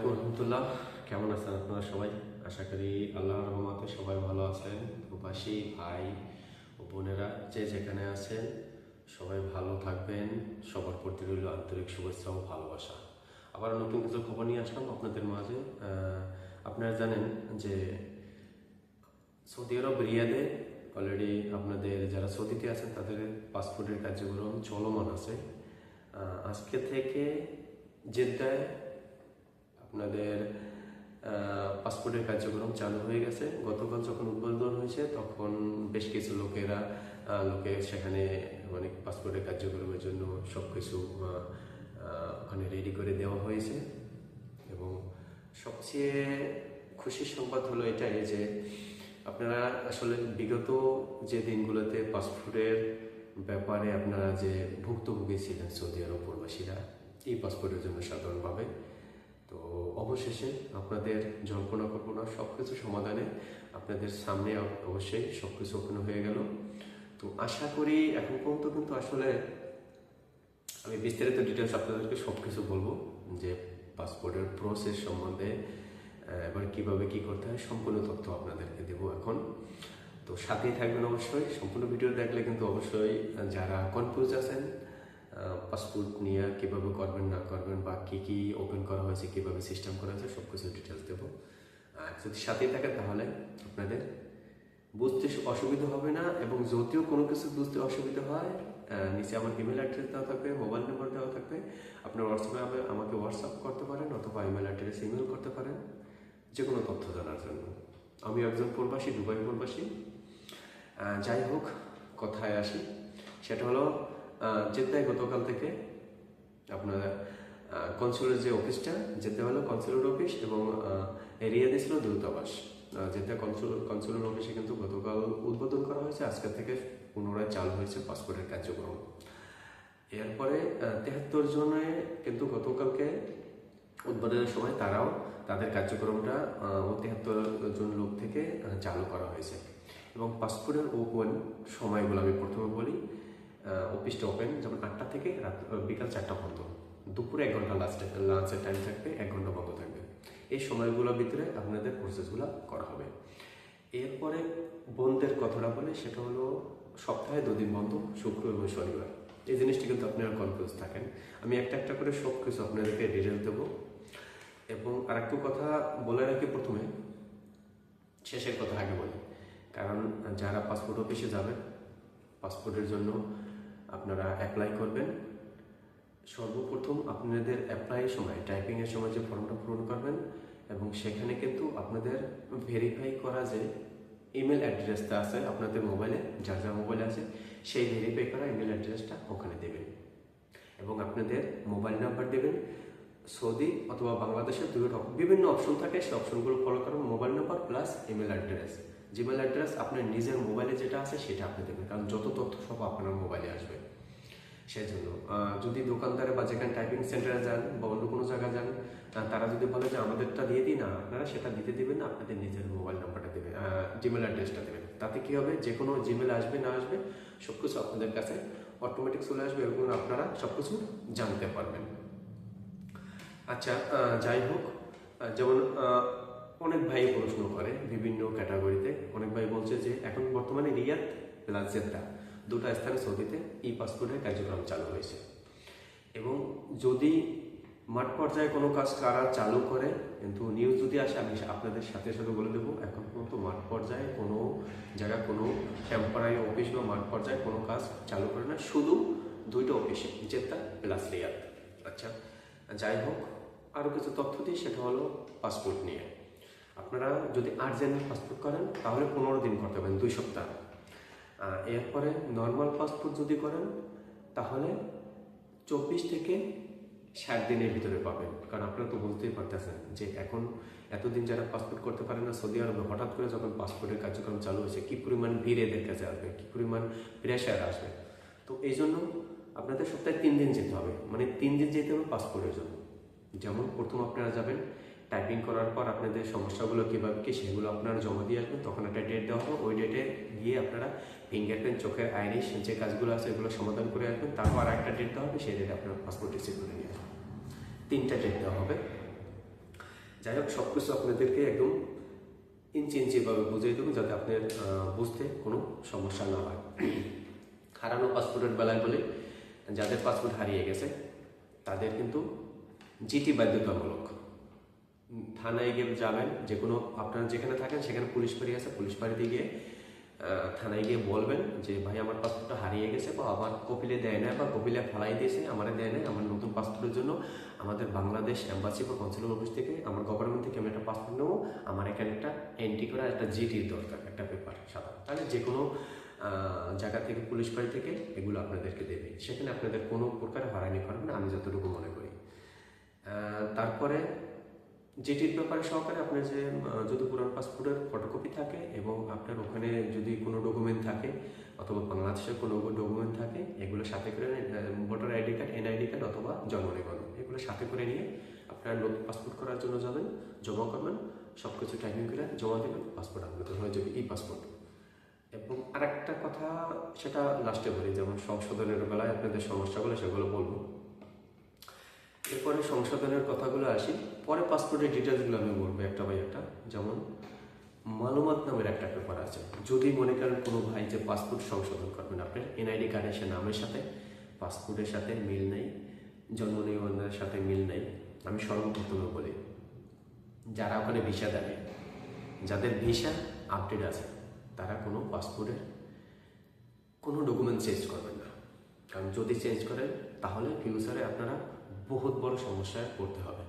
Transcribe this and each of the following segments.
আলাইকুম রহমতুল্লাহ। কেমন আছেন আপনারা সবাই? আশা করি আল্লাহর রহমতে সবাই ভালো আছেন। প্রবাসী ভাই ও বোনেরা যে যেখানে আছেন, সবাই ভালো থাকবেন। সবার প্রতি রইল আন্তরিক শুভেচ্ছা ও ভালোবাসা। আবার নতুন কিছু খবর নিয়ে আসলাম আপনাদের মাঝে। আপনারা জানেন যে সৌদি আরব রিয়াদে অলরেডি আপনাদের যারা সৌদিতে আছেন, তাদের পাসপোর্টের কার্যক্রম চলমান আছে। আজকে থেকে জেদ্দায় আপনাদের পাসপোর্টের কার্যক্রম চালু হয়ে গেছে। গতকাল যখন উদ্বোধন হয়েছে, তখন বেশ কিছু লোকেরা লোকে সেখানে মানে পাসপোর্টের কার্যক্রমের জন্য সব কিছু ওখানে রেডি করে দেওয়া হয়েছে। এবং সবচেয়ে খুশির সংবাদ হলো এটাই যে, আপনারা আসলে বিগত যে দিনগুলোতে পাসপোর্টের ব্যাপারে আপনারা যে ভুক্তভোগী ছিলেন সৌদি আরব প্রবাসীরা, এই পাসপোর্টের জন্য সাধারণভাবে তো অবশেষে আপনাদের জল্পনা কল্পনা সব কিছু সমাধানে আপনাদের সামনে অবশ্যই সব কিছু ওপেন হয়ে গেল। তো আশা করি এখন পর্যন্ত কিন্তু আসলে আমি বিস্তারিত ডিটেলস আপনাদেরকে সব কিছু বলব যে পাসপোর্টের প্রসেস সম্বন্ধে এবার কীভাবে কি করতে হয় সম্পূর্ণ তথ্য আপনাদেরকে দেবো এখন। তো সাথেই থাকবেন অবশ্যই। সম্পূর্ণ ভিডিও দেখলে কিন্তু অবশ্যই যারা কনফিউজ আছেন পাসপোর্ট নিয়ে কীভাবে করবেন, না করবেন, বা কী কী ওপেন করা হয়েছে, কীভাবে সিস্টেম করা হয়েছে সব কিছু ডিটেলস দেবো যদি সাথেই থাকেন তাহলে আপনাদের বুঝতে অসুবিধা হবে না, এবং যদিও কোনো কিছু বুঝতে অসুবিধা হয় নিচে আমার ইমেল অ্যাড্রেস দেওয়া থাকবে মোবাইল নাম্বার দেওয়া থাকবে। আপনার হোয়াটসঅ্যাপে আমাকে হোয়াটসঅ্যাপ করতে পারেন, অথবা ইমেল অ্যাড্রেস ইমেল করতে পারেন যে কোনো তথ্য জানার জন্য। আমি একজন প্রবাসী, দুবাই প্রবাসী। যাই হোক, কথায় আসি। সেটা হলো জেদ্দায় গতকাল থেকে আপনার কনসুলের যে অফিসটা, যেতে হলো কনসুলের অফিস এবং রিয়াদে ছিল দূতাবাস। যেটা কনসুল, কনসুলের অফিসে কিন্তু গতকাল উদ্বোধন করা হয়েছে। আজকে থেকে পুনরায় চালু হয়েছে পাসপোর্টের কার্যক্রম। এরপরে তেহাত্তর জনে কিন্তু গতকালকে উদ্বোধনের সময় তারাও তাদের কার্যক্রমটা তেহাত্তর জন লোক থেকে চালু করা হয়েছে। এবং পাসপোর্টের ওপেন সময়গুলো আমি প্রথমে বলি অফিসটা ওপেন যেমন আটটা থেকে রাত বিকাল চারটা পর্যন্ত দুপুরে এক ঘণ্টা লাস্ট লাঞ্চের টাইম থাকবে, এক ঘণ্টা বন্ধ থাকবে। এই সময়গুলোর ভিতরে আপনাদের প্রসেসগুলো করা হবে। এরপরে বন্ধের কথাটা বলে, সেটা হলো সপ্তাহে দুদিন বন্ধ, শুক্র এবং শনিবার। এই জিনিসটি কিন্তু আপনারা কনফিউজ থাকেন। আমি একটা একটা করে সব কিছু আপনাদেরকে ডিটেল দেবো। এবং আরেকটু কথা বলে রাখি প্রথমে। শেষের কথা আগে বলি। কারণ যারা পাসপোর্ট অফিসে যাবেন পাসপোর্টের জন্য আপনারা অ্যাপ্লাই করবেন। সর্বপ্রথম আপনাদের অ্যাপ্লাইয়ের সময় টাইপিংয়ের সময় যে ফর্মটা পূরণ করবেন এবং সেখানে কিন্তু আপনাদের ভেরিফাই করা যে ইমেল অ্যাড্রেসটা আছে আপনাদের মোবাইলে যার যার মোবাইলে আছে, সেই ভেরিফাই করা ইমেল অ্যাড্রেসটা ওখানে দেবেন। এবং আপনাদের মোবাইল নাম্বার দেবেন। সৌদি অথবা বাংলাদেশের দুটো বিভিন্ন অপশন থাকে, সেই অপশনগুলো ফলো করবেন mobile number plus email address Gmail address আপনার নিজের মোবাইলে যেটা আছে সেটা আপনি দেবেন কারণ যত তথ্য সব আপনার মোবাইলে আসবে। সেই জন্য যদি দোকানদারে বা যেখানে টাইপিং সেন্টারে যান বা অন্য কোনো জায়গায় যান তারা যদি বলে যে আমাদেরটা দিয়ে দিই না আপনারা সেটা দিতে দেবেন না, আপনাদের নিজের মোবাইল নাম্বারটা দেবেন জিমেল অ্যাড্রেসটা দেবেন। তাতে কি হবে? যে কোনো জিমেল আসবে, না আসবে সব কিছু আপনাদের কাছে অটোমেটিক চলে আসবে এবং আপনারা সব কিছু জানতে পারবেন। আচ্ছা যাই হোক যেমন অনেক ভাই প্রশ্ন করে বিভিন্ন ক্যাটাগরিতে। অনেক ভাই বলছে যে, এখন বর্তমানে রিয়াদ প্লাস জেদ্দা দুটো স্থানে সৌদিতে ই পাসপোর্টের কার্যক্রম চালু হয়েছে। এবং যদি মাঠ পর্যায়ে কোনো কাজ কারা চালু করে, কিন্তু নিউজ যদি আসে, আমি আপনাদের সাথে সাথে বলে দেবো, এখন পর্যন্ত মাঠ পর্যায়ে কোনো জায়গা কোনো টেম্পোরারি অফিস বা মাঠ পর্যায়ে কোনো কাজ চালু করে না। শুধু দুইটা অফিসে জেদ্দা প্লাস রিয়াদ। আচ্ছা যাই হোক আরও কিছু তথ্য দিই সেটা হলো পাসপোর্ট নিয়ে। আপনারা যদি আর্জেন্ট পাসপোর্ট করেন, তাহলে পনেরো দিন করতে পারেন, দুই সপ্তাহ। এরপরে নর্মাল পাসপোর্ট যদি করেন, তাহলে চব্বিশ থেকে ষাট দিনের ভিতরে পাবেন। কারণ আপনারা তো বুঝতেই পারতেছেন যে এখন এতদিন যারা পাসপোর্ট করতে পারেন না, সৌদি আরবে হঠাৎ করে যখন পাসপোর্টের কার্যক্রম চালু হয়েছে, কী পরিমাণ ভিড় এদের কাছে আসবে, কী পরিমাণ প্রেশার আসবে? তো এই জন্য আপনাদের সপ্তাহে তিন দিন যেতে হবে। মানে তিন দিন যেতে হবে পাসপোর্টের জন্য। যেমন প্রথম আপনারা যাবেন টাইপিং করার পর আপনাদের সমস্যাগুলো কীভাবে কি সেগুলো আপনারা জমা দিয়ে আসবেন, তখন একটা ডেট দেওয়া হবে। ওই ডেটে গিয়ে আপনারা ফিঙ্গারপ্রিন্ট চোখের আইরিশ যে কাজগুলো আছে এগুলো সমাধান করে আসবেন। তারপর আর একটা ডেট দেওয়া হবে, সেই ডেটে আপনার পাসপোর্ট রিসিভ করে নিয়ে আসবেন। তিনটা ডেট দেওয়া হবে। যাই হোক সব কিছু আপনাদেরকে একদম ইঞ্চি ইঞ্চিভাবে বুঝিয়ে দেবো যাতে আপনার বুঝতে কোনো সমস্যা না হয়। হারানো পাসপোর্টের বেলায় বলে যাদের পাসপোর্ট হারিয়ে গেছে, তাদের কিন্তু জিটি বাধ্যতামূলক। থানায় গিয়ে যাবেন, যে কোনো আপনারা যেখানে থাকেন সেখানে পুলিশ ফাঁড়ি আছে, পুলিশ ফাঁড়িতে গিয়ে থানায় গিয়ে বলবেন যে, ভাই, আমার পাসপোর্টটা হারিয়ে গেছে বা আমার কপিলে দেয় না বা কপিলে ফালাই দিয়েছে, আমার দেয় না আমার নতুন পাসপোর্টের জন্য আমাদের বাংলাদেশ এম্বাসি বা কনসুলার অফিস থেকে আমার গভর্নমেন্ট থেকে আমি একটা পাসপোর্ট নেব, আমার এখানে একটা এন্ট্রি করা একটা জিটির দরকার, একটা পেপার সাদা তাহলে যে কোনো জায়গা থেকে, পুলিশ বাড়ি থেকে এগুলো আপনাদেরকে দেবে। সেখানে আপনাদের কোনো প্রকার হয়রানি করবে না, আমি যতটুকু মনে করি। তারপরে যেটির ব্যাপারে সহকারে আপনার যে যদি পুরান পাসপোর্টের ফটোকপি থাকে এবং আপনার ওখানে যদি কোনো ডকুমেন্ট থাকে অথবা বাংলাদেশের কোনো ডকুমেন্ট থাকে, এগুলো সাথে করে voter ID card NID card অথবা জন্ম নিবন্ধন, এগুলো সাথে করে নিয়ে আপনার নতুন পাসপোর্ট করার জন্য যাবেন, জমা করবেন সব কিছু টাইপিং করে জমা দেবেন পাসপোর্ট আপনাদের হয়ে যাবে ই পাসপোর্ট এবং আরেকটা কথা সেটা লাস্টে বলি, যেমন সংশোধনের বেলায় আপনাদের সমস্যাগুলো সেগুলো বলব। এরপরে সংশোধনের কথাগুলো আসি। পরে পাসপোর্টের ডিটেলসগুলো আমি বলব একটা বাই একটা। যেমন মালুমাত নামের একটা পেপার আছে। যদি মনে করেন কোনো ভাই যে পাসপোর্ট সংশোধন করবেন আপনার এনআইডি কার্ডের সে নামের সাথে পাসপোর্টের সাথে মিল নেই, জন্ম নিবন্ধনের সাথে মিল নেই। আমি সর্বপ্রথমে বলি, যারা ওখানে ভিসা দেবে যাদের ভিসা আপডেট আছে, তারা কোনো পাসপোর্টের কোনো ডকুমেন্ট চেঞ্জ করবেন না। কারণ যদি চেঞ্জ করেন, তাহলে ফিউচারে আপনারা বহুত বড় সমস্যায় পড়তে হবে।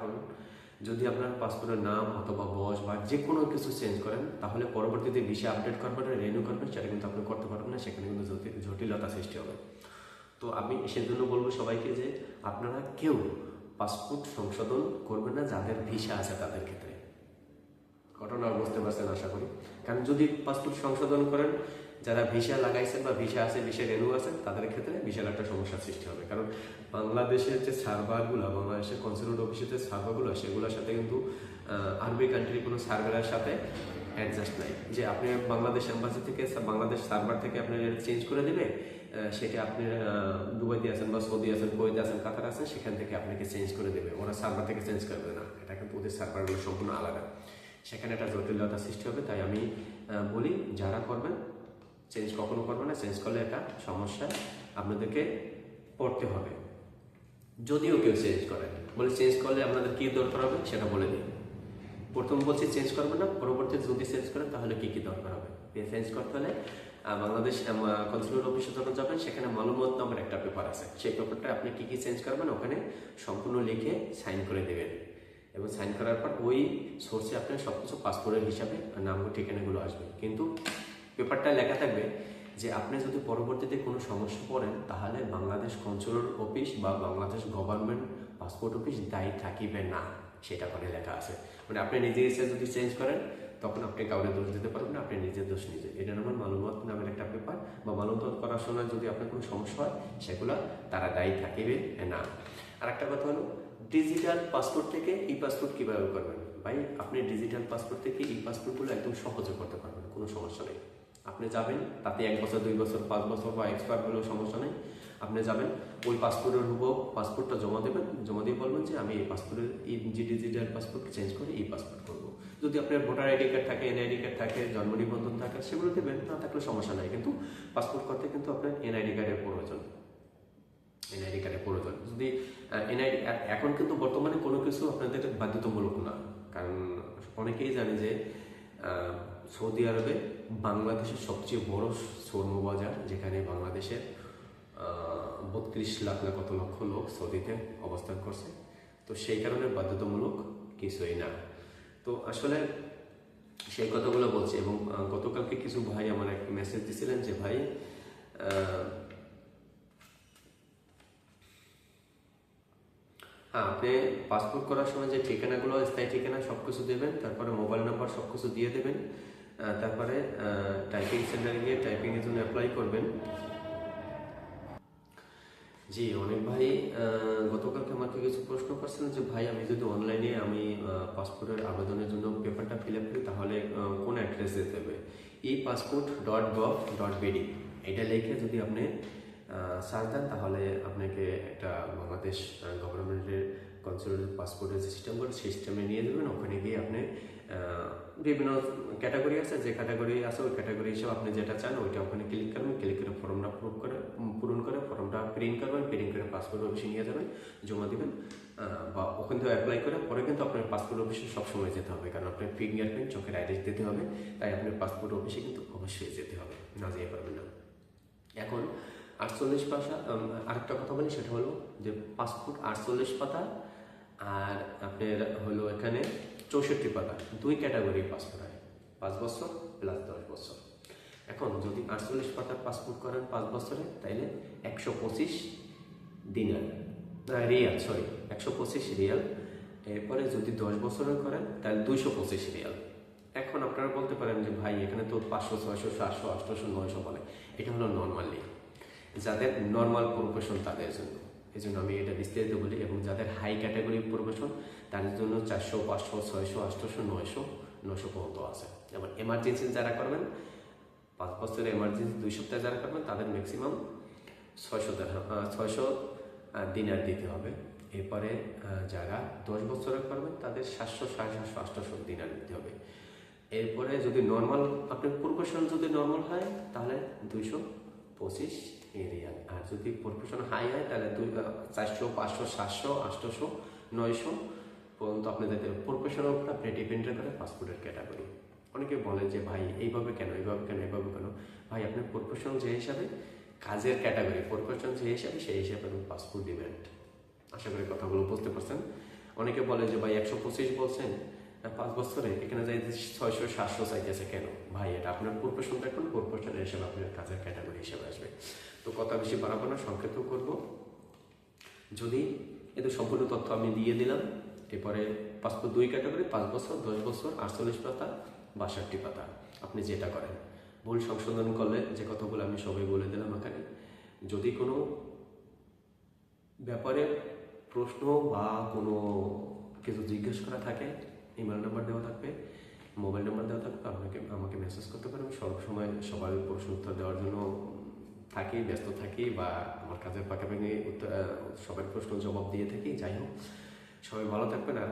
কারণ যদি আপনার পাসপোর্টের নাম অথবা বয়স বা যে কোনো কিছু চেঞ্জ করেন, তাহলে পরবর্তীতে ভিসা আপডেট করবেন রেনিউ করবেন সেটা কিন্তু আপনি করতে পারবেন না, সেখানে কিন্তু জটি- জটিলতা সৃষ্টি হবে। তো আমি সেজন্য বলব সবাইকে যে আপনারা কেউ পাসপোর্ট সংশোধন করবেন না, যাদের ভিসা আছে তাদের ক্ষেত্রে। ঘটনা বুঝতে পারছেন আশা করি। কারণ যদি পাসপোর্ট সংশোধন করেন যারা ভিসা লাগাইছেন বা ভিসা আছে, ভিসা রেনু আছে, তাদের ক্ষেত্রে বিশাল একটা সমস্যার সৃষ্টি হবে। কারণ বাংলাদেশের যে সার্ভারগুলো, বাংলাদেশের কনসুলেট অফিসের যে সার্ভারগুলো, সেগুলোর সাথে কিন্তু আরবি কান্ট্রির কোনো সার্ভারের সাথে অ্যাডজাস্ট নাই। যে আপনি বাংলাদেশ এম্বাসি থেকে, বাংলাদেশ সার্ভার থেকে আপনার চেঞ্জ করে দেবে সেটা আপনি দুবাইতে আছেন বা সৌদি আছেন, কুয়েতে আছেন, কাতার আছেন, সেখান থেকে আপনাকে চেঞ্জ করে দেবে। ওরা সার্ভার থেকে চেঞ্জ করবে না। এটা কিন্তু ওদের সার্ভারগুলো সম্পূর্ণ আলাদা। সেখানে একটা জটিলতা সৃষ্টি হবে, তাই আমি বলি, যারা করবেন চেঞ্জ কখনো করবে না চেঞ্জ করলে একটা সমস্যা আপনাদেরকে পড়তে হবে। যদিও কেউ চেঞ্জ করে বলে চেঞ্জ করলে আপনাদের কী দরকার হবে সেটা বলে দিন প্রথম বলছি চেঞ্জ করবেন না, পরবর্তীতে যদি চেঞ্জ করেন তাহলে কী কী দরকার হবে? চেঞ্জ করতে হলে বাংলাদেশ কনসুলেট অফিসে যখন যাবেন, সেখানে মালুমত নামের একটা পেপার আছে। সেই পেপারটা আপনি কী কী চেঞ্জ করবেন ওখানে সম্পূর্ণ লিখে সাইন করে দেবেন। এবং সাইন করার পর ওই সোর্সে আপনার সব কিছু পাসপোর্টের হিসাবে নাম ঠিকানাগুলো আসবে। কিন্তু পেপারটা লেখা থাকবে যে আপনি যদি পরবর্তীতে কোনো সমস্যা পড়েন, তাহলে বাংলাদেশ কনসুলার অফিস বা বাংলাদেশ গভর্নমেন্ট পাসপোর্ট অফিস দায়ী থাকিবে না। সেটা করে লেখা আছে। মানে আপনি নিজে এসে যদি চেঞ্জ করেন, তখন আপনি কাউকে দোষ দিতে পারবেন আপনি নিজের দোষ নিজে। এটা নামের মালুমত নামের একটা পেপার বা মালুমত করার সময় যদি আপনার কোনো সমস্যা হয়, সেগুলো তারা দায়ী থাকিবে না। আর একটা কথা হলো ডিজিটাল পাসপোর্ট থেকে ই পাসপোর্ট কীভাবে করবেন? ভাই, আপনি ডিজিটাল পাসপোর্ট থেকে ই পাসপোর্টগুলো একদম সহজে করতে পারবেন, কোনো সমস্যা নেই। আপনি যাবেন, তাতে এক বছর, দুই বছর, পাঁচ বছর বা এক্সপায়ার হলেও সমস্যা নেই। আপনি যাবেন, ওই পাসপোর্টের হুব পাসপোর্টটা জমা দেবেন, জমা দিয়ে বলবেন যে আমি এই পাসপোর্টের এই যে ডিজিটাল পাসপোর্ট চেঞ্জ করে এই পাসপোর্ট করব। যদি আপনার ভোটার আইডি কার্ড থাকে এনআইডি কার্ড থাকে, জন্ম নিবন্ধন থাকে, সেগুলো দেবেন, না থাকলে সমস্যা নাই। কিন্তু পাসপোর্ট করতে কিন্তু আপনার এনআইডি কার্ডের প্রয়োজন। এনআইডি কার্ডের প্রয়োজন। যদি এনআইডি এখন কিন্তু বর্তমানে কোনো কিছু আপনাদের বাধ্যতামূলক না। কারণ অনেকেই জানে যে সৌদি আরবে বাংলাদেশের সবচেয়ে বড় স্বর্ণ বাজার যেখানে বাংলাদেশের বত্রিশ লাখ না কত লক্ষ লোক সৌদিতে অবস্থান করছে। তো সেই কারণে বাধ্যতামূলক কিছুই না। তো আসলে সেই কথাগুলো বলছি এবং গতকালকে কিছু ভাই আমার এক মেসেজ দিছিলেন যে, ভাই হ্যাঁ আপনি পাসপোর্ট করার সময় যে ঠিকানাগুলো, স্থায়ী ঠিকানা সব কিছু দেবেন, তারপরে মোবাইল নাম্বার সব কিছু দিয়ে দেবেন তারপরে টাইপিং সেন্টারে গিয়ে টাইপিংয়ের জন্য অ্যাপ্লাই করবেন। জি, অনেক ভাই গতকালকে আমাকে কিছু প্রশ্ন করছেন যে, ভাই, আমি যদি অনলাইনে আমি পাসপোর্টের আবেদনের জন্য পেপারটা ফিল আপ করি, তাহলে কোন অ্যাড্রেস যেতে হবে? E passport dot gov dot BD এটা লিখে যদি আপনি সার্চ দেন তাহলে আপনাকে একটা বাংলাদেশ গভর্নমেন্টের কনসুলেট পাসপোর্টের সিস্টেম করে সিস্টেমে নিয়ে যাবেন। ওখানে গিয়ে আপনি বিভিন্ন ক্যাটাগরি আছে, যে ক্যাটাগরি আছে, ওই ক্যাটাগরি হিসেবে আপনি যেটা চান, ওইটা ওখানে ক্লিক করবেন। ক্লিক করে ফর্মটা পূরণ করে পূরণ করে ফর্মটা প্রিন্ট করবেন প্রিন্ট করে পাসপোর্ট অফিসে নিয়ে যাবেন, জমা দিবেন বা ওখান থেকে অ্যাপ্লাই করে পরে কিন্তু আপনার পাসপোর্ট অফিসে সবসময় যেতে হবে। কারণ আপনার ফিঙ্গারপ্রিন্ট চোখের আইডিস দিতে হবে, তাই আপনার পাসপোর্ট অফিসে কিন্তু অবশ্যই যেতে হবে। না যেতে পারবেন না। এখন আটচল্লিশ পাতা উম, আরেকটা কথা বলি সেটা হলো যে পাসপোর্ট আটচল্লিশ পাতা আর আপনার হলো এখানে চৌষট্টি পাতা দুই ক্যাটাগরি পাসপোর্ট হয় পাঁচ বছর প্লাস দশ বছর। এখন যদি আটচল্লিশ পাতার পাসপোর্ট করেন পাঁচ বছরে তাইলে একশো পঁচিশ দিনার রিয়াল সরি একশো পঁচিশ রিয়াল। এরপরে যদি দশ বছরের করেন তাহলে দুইশো পঁচিশ রিয়াল। এখন আপনারা বলতে পারেন যে ভাই এখানে তো পাঁচশো ছয়শো সাতশো আটশোশো নয়শো বলে এটা হলো নর্মালি যাদের নর্মাল প্রফেশন তাদের জন্য। এই জন্য আমি এটা বিস্তারিত বলি, এবং যাদের হাই ক্যাটাগরি প্রফেশন তাদের জন্য চারশো, পাঁচশো, ছয়শো, আটশোশো, নয়শো নশো পর্যন্ত আছে। যেমন এমার্জেন্সি যারা করবেন, পাঁচ বছরের এমার্জেন্সি দুই সপ্তাহে যারা করবেন, তাদের ম্যাক্সিমাম ছয়শো ছয়শো দিনার দিতে হবে। এরপরে যারা দশ বছরের করবেন, তাদের সাতশো, সাড়ে সাতশো, আটশোশো দিনার দিতে হবে। এরপরে যদি নর্মাল আপনার প্রফেশন যদি নর্মাল হয়, তাহলে দুইশো পঁচিশ রিয়াল আর যদি প্রফেশন হাই হয়, তাহলে দুই চারশো, পাঁচশো, সাতশো, আটশোশো, নয়শো পর্যন্ত আপনাদের প্রফেশনের উপর আপনি ডিপেন্ড করে পাসপোর্টের ক্যাটাগরি অনেকে বলে যে, ভাই, এইভাবে কেন এইভাবে কেন এইভাবে কেন? ভাই আপনার প্রফেশন যে হিসাবে কাজের ক্যাটাগরি প্রফেশন যে হিসাবে সেই হিসাবে আপনি পাসপোর্ট দিবেন। আশা করি কথাগুলো বুঝতে পারছেন। অনেকে বলে যে, ভাই, একশো পঁচিশ বলছেন? পাঁচ বছরে এখানে যাই ছয়শো, সাতশো চাইতেছে কেন? ভাই, এটা আপনার প্রফেশন দেখুন প্রফেশন হিসেবে, আপনার কাজের ক্যাটাগরি হিসেবে আসবে। তো কথা বেশি বাড়াবো না সংক্ষেপ করব। যদি এদের সম্পূর্ণ তথ্য আমি দিয়ে দিলাম, এরপরে পাসপোর্ট দুই ক্যাটাগরি পাঁচ বছর, দশ বছর, আটচল্লিশ পাতা, বাষট্টি পাতা, আপনি যেটা করেন। ভুল সংশোধন করলে যে কথাগুলো আমি সবাই বলে দিলাম এখানে। যদি কোনো ব্যাপারে প্রশ্ন বা কোনো কিছু জিজ্ঞেস করা থাকে ইমেল নাম্বার দেওয়া থাকবে মোবাইল নাম্বার দেওয়া থাকবে, আপনাকে, আমাকে মেসেজ করতে পারেন। সব সময় সবার প্রশ্ন উত্তর দেওয়ার জন্য থাকি, ব্যস্ত থাকি বা আমার কাজের পাকাপাকি সবার প্রশ্ন জবাব দিয়ে থাকি। যাই হোক, সবাই ভালো থাকবেন আর